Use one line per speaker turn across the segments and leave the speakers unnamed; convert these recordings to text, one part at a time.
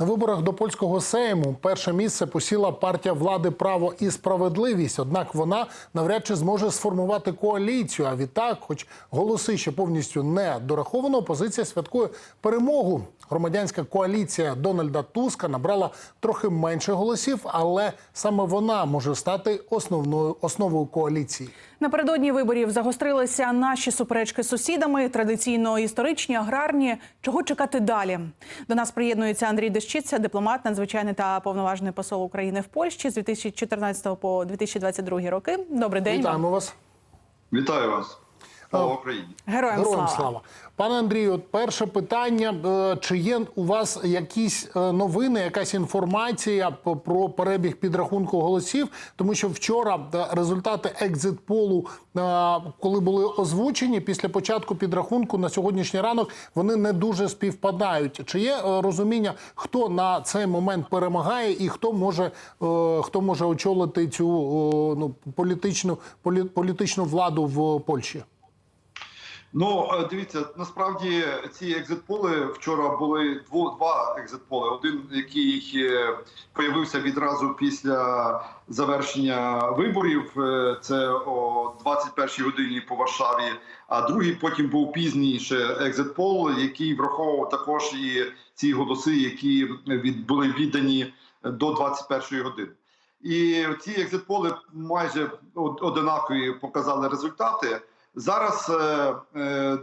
На виборах до польського сейму перше місце посіла партія влади Право і справедливість. Однак вона навряд чи зможе сформувати коаліцію. А відтак, хоч голоси ще повністю не дораховано, опозиція святкує перемогу. Громадянська коаліція Дональда Туска набрала трохи менше голосів, але саме вона може стати основною основою коаліції.
Напередодні виборів загострилися наші суперечки з сусідами, традиційно історичні, аграрні. Чого чекати далі? До нас приєднується Андрій Дещиця, дипломат, надзвичайний та повноважний посол України в Польщі з 2014 по 2022 роки. Добрий день.
Вітаємо вас.
Вітаю вас. Слава Україні.
Героям,
Героям
слава.
слава. Пане Андрію, перше питання: Е, чи є у вас якісь е, новини, якась інформація про перебіг підрахунку голосів? Тому що вчора е, результати екзит-полу, коли були озвучені після початку підрахунку на сьогоднішній ранок, вони не дуже співпадають. Чи є розуміння, хто на цей момент перемагає і хто може, хто може очолити цю ну, політичну, полі- політичну владу в Польщі?
Ну е, дивіться, насправді ці екзитполи вчора були дво, два екзитполи. Один, який е, появився відразу після завершення виборів. е, Це о 21-й годині по Варшаві. А другий потім був пізніше екзитпол, який враховував також і ці голоси, які від були віддані до 21-ї години. І ці екзитполи майже од- одинакові показали результати. Зараз е, е,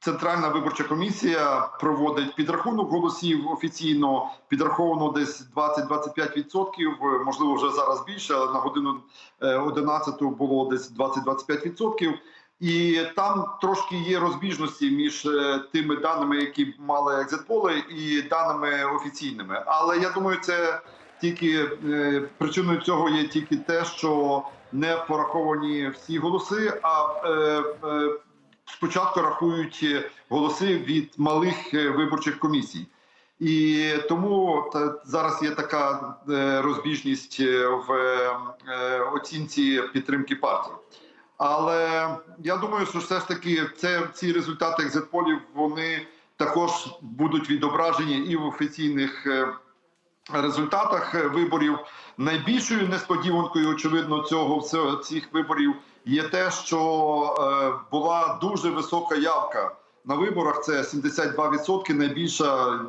Центральна виборча комісія проводить підрахунок голосів офіційно, підраховано десь 20-25%, е, можливо, вже зараз більше, але на годину е, 11 було десь 20-25%. І там трошки є розбіжності між е, тими даними, які мали екзитполи, і даними офіційними. Але я думаю, це тільки е, причиною цього є тільки те, що не пораховані всі голоси, а е, е, спочатку рахують голоси від малих е, виборчих комісій. І тому та, зараз є така е, розбіжність е, в е, оцінці підтримки партії. Але я думаю, що все ж таки це ці результати екзитполів вони також будуть відображені і в офіційних е, результатах е, виборів. Найбільшою несподіванкою, очевидно, цього цих виборів є те, що е, була дуже висока явка на виборах. Це 72%, найбільша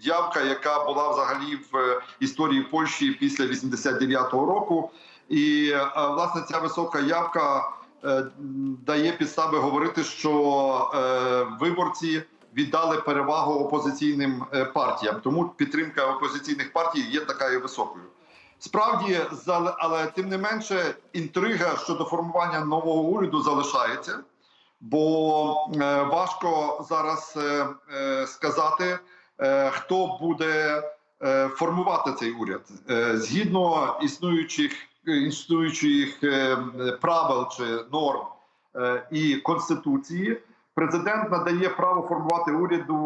явка, яка була взагалі в е, історії Польщі після 89-го року. І власне ця висока явка дає підстави говорити, що виборці віддали перевагу опозиційним е, партіям. Тому підтримка опозиційних партій є такою високою. Справді, але тим не менше, інтрига щодо формування нового уряду залишається, бо е, важко зараз е, сказати, хто буде формувати цей уряд згідно існуючих існуючих правил чи норм і конституції. Президент надає право формувати уряду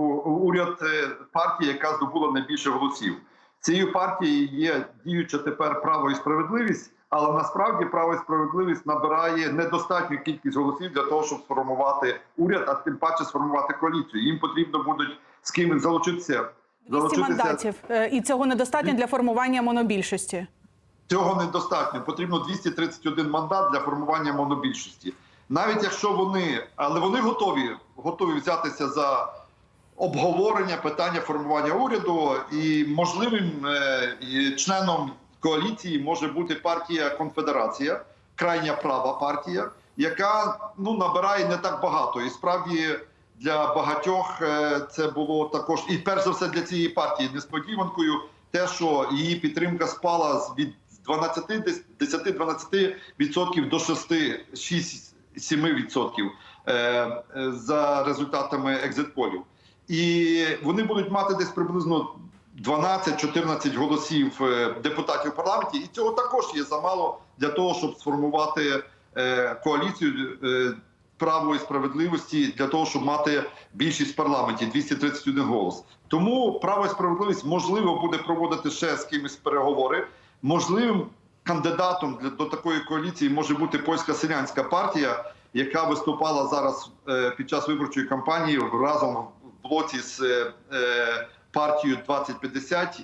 уряд е, партії, яка здобула найбільше голосів. Цією партією є діюча тепер право і справедливість, але насправді право і справедливість набирає недостатню кількість голосів для того, щоб сформувати уряд, а тим паче сформувати коаліцію. Їм потрібно будуть з ким залучитися.
200 мандатів. Е, І цього недостатньо для формування монобільшості.
Цього недостатньо. Потрібно 231 мандат для формування монобільшості. Навіть якщо вони, але вони готові, готові взятися за обговорення питання формування уряду, і можливим е, членом коаліції може бути партія Конфедерація, крайня права партія, яка ну набирає не так багато. І справді для багатьох е, це було також, і перш за все для цієї партії несподіванкою, те, що її підтримка спала від 12, 10-12% до 6-7% е, е, за результатами екзитполів. І вони будуть мати десь приблизно 12-14 голосів е, депутатів в парламенті, і цього також є замало для того, щоб сформувати е, коаліцію право і справедливості для того, щоб мати більшість в парламенті 231 голос. Тому право і справедливість можливо буде проводити ще з кимось переговори. Можливим кандидатом для до такої коаліції може бути польська селянська партія, яка виступала зараз е, під час виборчої кампанії разом в блоці з е, партію 2050,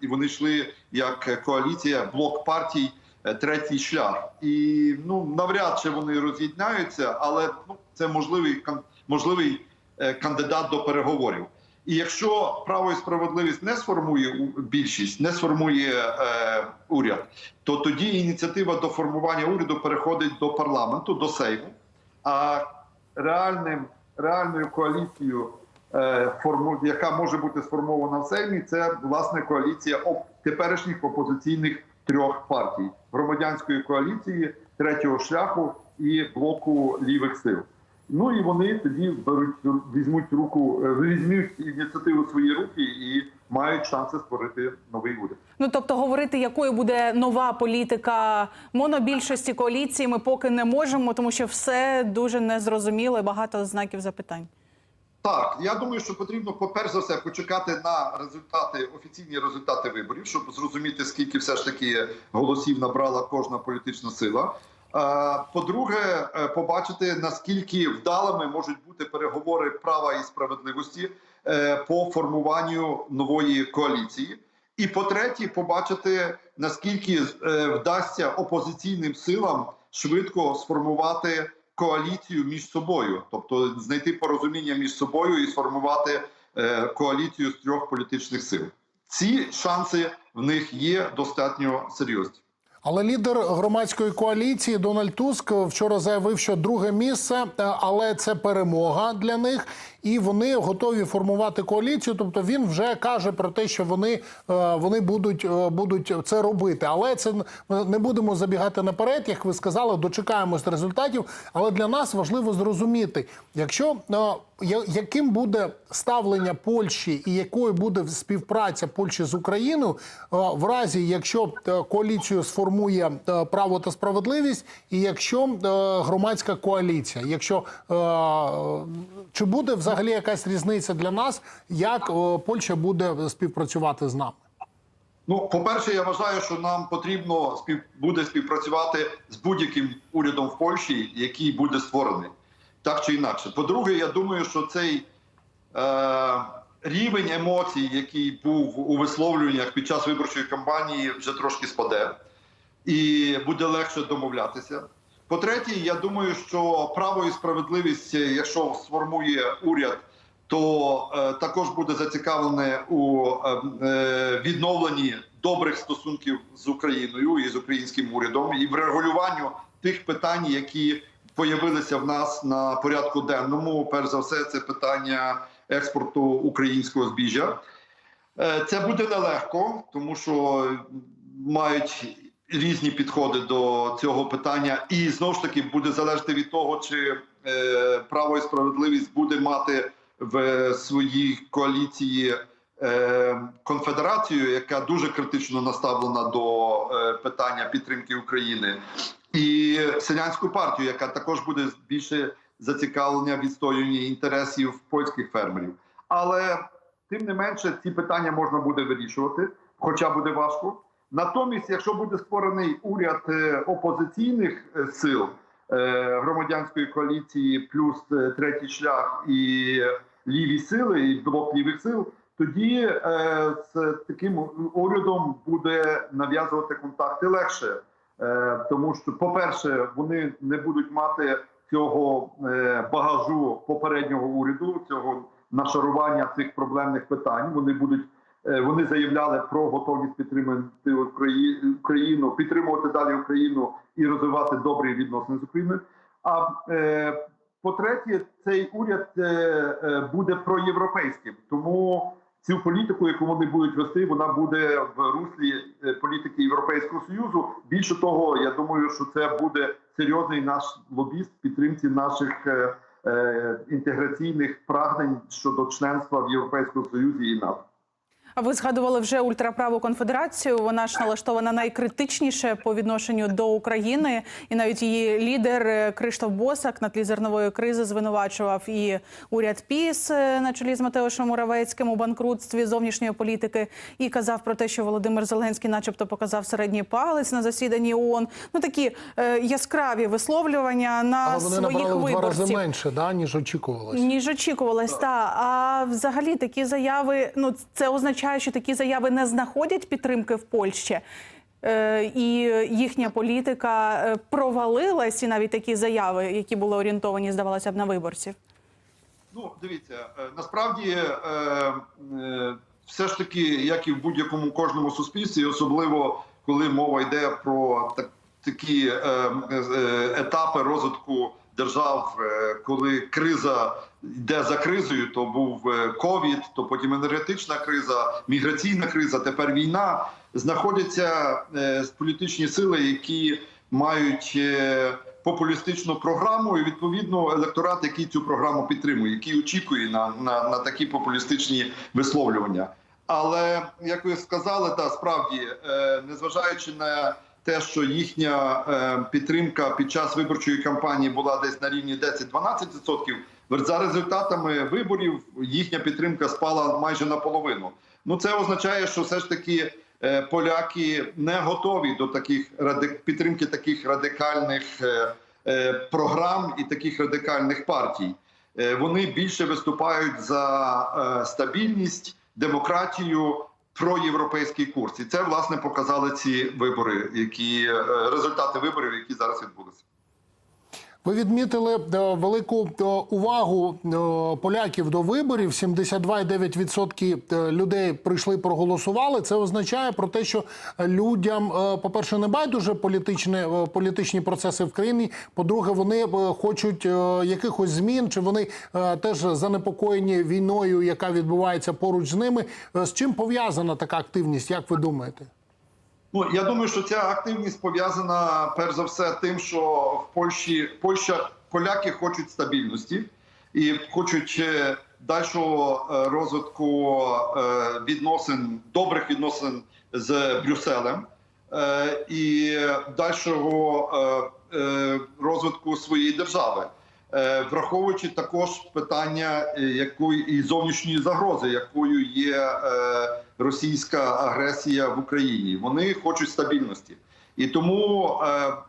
і вони йшли як коаліція, блок партій, е, третій шлях. І ну навряд чи вони роз'єднаються, але ну це можливий можливий е, кандидат до переговорів. І якщо право і справедливість не сформує більшість, не сформує е, уряд, то тоді ініціатива до формування уряду переходить до парламенту, до Сейму. А реальним реальною коаліцією, е, форму, яка може бути сформована в Сеймі, це власне коаліція оп- теперішніх опозиційних трьох партій: громадянської коаліції, третього шляху і блоку лівих сил. Ну і вони тоді беруть візьмуть руку, е, візьмуть ініціативу в свої руки і мають шанси створити новий уряд.
Ну тобто, говорити, якою буде нова політика монобільшості коаліції, ми поки не можемо, тому що все дуже незрозуміло і багато знаків запитань.
Так, я думаю, що потрібно, по-перше за все, почекати на результати, офіційні результати виборів, щоб зрозуміти, скільки все ж таки голосів набрала кожна політична сила. По-друге, е, побачити наскільки вдалими можуть бути переговори права і справедливості е, по формуванню нової коаліції. І по-третє, побачити наскільки е, вдасться опозиційним силам швидко сформувати коаліцію між собою, тобто знайти порозуміння між собою і сформувати коаліцію з трьох політичних сил. Ці шанси в них є достатньо серйозні.
Але лідер громадської коаліції Дональд Туск вчора заявив, що друге місце, е, але це перемога для них, і вони готові формувати коаліцію. Тобто він вже каже про те, що вони, е, вони будуть, е, будуть це робити. Але це не будемо забігати наперед, як ви сказали, дочекаємось результатів. Але для нас важливо зрозуміти, якщо яким буде ставлення Польщі і якою буде співпраця Польщі з Україною в разі, якщо коаліцію сформує е, право та справедливість, і якщо е, громадська коаліція, якщо е, чи буде взагалі якась різниця для нас, як Польща буде співпрацювати з нами?
Ну, по-перше, я вважаю, що нам потрібно спів... буде співпрацювати з будь-яким урядом в Польщі, який буде створений, так чи інакше. По-друге, я думаю, що цей е... рівень емоцій, який був у висловлюваннях під час виборчої кампанії, вже трошки спаде, і буде легше домовлятися. По-третє, я думаю, що право і справедливість, якщо сформує уряд, то е, також буде зацікавлене у е, е, відновленні добрих стосунків з Україною і з українським урядом, і в регулюванню тих питань, які появилися в нас на порядку денному. Перш за все, це питання експорту українського збіжжя. Це буде нелегко, тому що мають різні підходи до цього питання, і знову ж таки буде залежати від того, чи е, право і справедливість буде мати в своїй коаліції е, конфедерацію, яка дуже критично наставлена до е, питання підтримки України, і селянську партію, яка також буде більше зацікавлення відстоювання інтересів польських фермерів. Але тим не менше ці питання можна буде вирішувати, хоча буде важко. Натомість, якщо буде створений уряд е, опозиційних е, сил е, громадянської коаліції, плюс третій шлях і ліві сили, і блок лівих сил, тоді з таким урядом буде нав'язувати контакти легше, тому що, по-перше, вони не будуть мати цього багажу попереднього уряду, цього нашарування цих проблемних питань. Вони будуть Вони заявляли про готовність підтримати Украї- Україну, підтримувати далі Україну і розвивати добрі відносини з Україною. А е, по-третє, цей уряд е, е, буде проєвропейським, тому цю політику, яку вони будуть вести, вона буде в руслі е, політики Європейського союзу. Більше того, я думаю, що це буде серйозний наш лобіст підтримці наших е, е, інтеграційних прагнень щодо членства в Європейському Союзі і НАТО.
А ви згадували вже ультраправу конфедерацію. Вона ж налаштована найкритичніше по відношенню до України, і навіть її лідер е, Криштоф Босак на тлі зернової кризи звинувачував і уряд ПІС е, на чолі з Матеошем Муравецьким у банкрутстві зовнішньої політики, і казав про те, що Володимир Зеленський, начебто, показав середній палець на засіданні ООН. Ну такі е, яскраві висловлювання на
Але вони
своїх
набрали в два рази менше, да, ніж очікувалось.
Ніж очікувалось, та а взагалі такі заяви. Ну це означає, що такі заяви не знаходять підтримки в Польщі. Е, і їхня політика е, провалилась, і навіть такі заяви, які були орієнтовані, здавалося б, на виборців.
Ну, дивіться, е, насправді все ж таки, як і в будь-якому кожному суспільстві, особливо коли мова йде про такі етапи розвитку держав, е, коли криза йде за кризою, то був е, ковід, то потім енергетична криза, міграційна криза, тепер війна. Знаходяться е, політичні сили, які мають популістичну програму, і відповідно електорат, який цю програму підтримує, який очікує на, на, на такі популістичні висловлювання. Але як ви сказали, та справді, незважаючи на те, що їхня е, підтримка під час виборчої кампанії була десь на рівні 10-12%, за результатами виборів їхня підтримка спала майже наполовину. Ну це означає, що все ж таки е, поляки не готові до таких підтримки таких радикальних е, програм і таких радикальних партій. Вони більше виступають за стабільність, демократію, проєвропейський курс. І це власне показали ці вибори, які е, результати виборів, які зараз відбулися.
Ви відмітили е, велику е, увагу е, поляків до виборів. 72,9% е, людей прийшли, проголосували. Це означає про те, що людям, по-перше, не байдуже політичні, політичні процеси в країні. По-друге, вони хочуть якихось змін, чи вони теж занепокоєні війною, яка відбувається поруч з ними. З чим пов'язана така активність? Як ви думаєте?
Ну я думаю, що ця активність пов'язана перш за все тим, що в Польщі Польща поляки хочуть стабільності і хочуть е, дальшого е, розвитку е, відносин, добрих відносин з Брюсселем і дальшого розвитку своєї держави. Е, Враховуючи також питання е, якої і зовнішньої загрози, якою є е, російська агресія в Україні, вони хочуть стабільності, і тому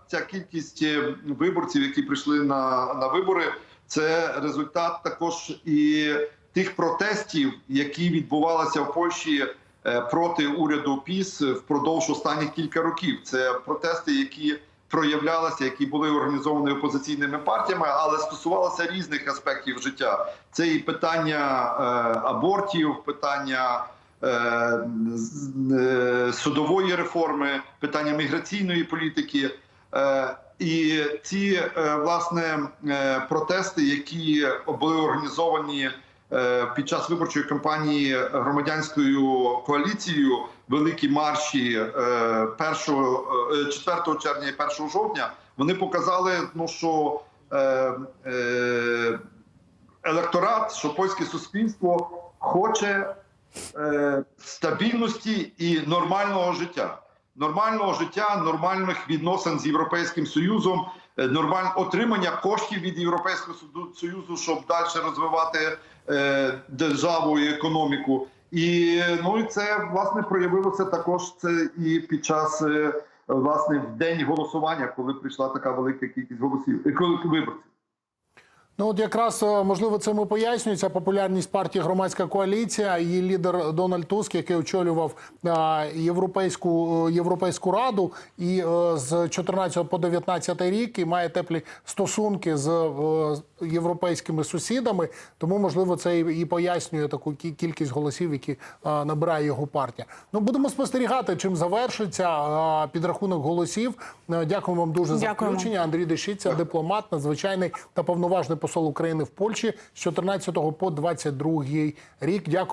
ця кількість виборців, які прийшли на, на вибори, це результат також і тих протестів, які відбувалися в Польщі проти уряду ПІС впродовж останніх кілька років. Це протести, які проявлялися, які були організовані опозиційними партіями, але стосувалися різних аспектів життя. Це і питання е, абортів, питання е, е, судової реформи, питання міграційної політики. І ці власне протести, які були організовані під час виборчої кампанії громадянською коаліцією, великі марші е, 1, е, 4 червня і 1 жовтня, вони показали, ну що е, е, електорат, що польське суспільство хоче е, стабільності і нормального життя. Нормального життя, нормальних відносин з Європейським Союзом, е, нормаль... отримання коштів від Європейського Союзу, щоб далі розвивати е, державу і економіку. І ну і це власне проявилося також це і під час е, власне в день голосування, коли прийшла така велика кількість голосів е, коли- виборців.
Ну от якраз е, можливо цим і пояснюється популярність партії громадська коаліція. Її лідер Дональд Туск, який очолював е, європейську е, європейську раду, і з 14 по 19 рік і має теплі стосунки з європейськими сусідами. Тому можливо це і пояснює таку кі- кількість голосів, які набирає його партія. Ну будемо спостерігати, чим завершиться підрахунок голосів. Дякую вам дуже за включення. Андрій Дещиця, дипломат, надзвичайний та повноважний посол України в Польщі з 14 по 22 рік. Дякую.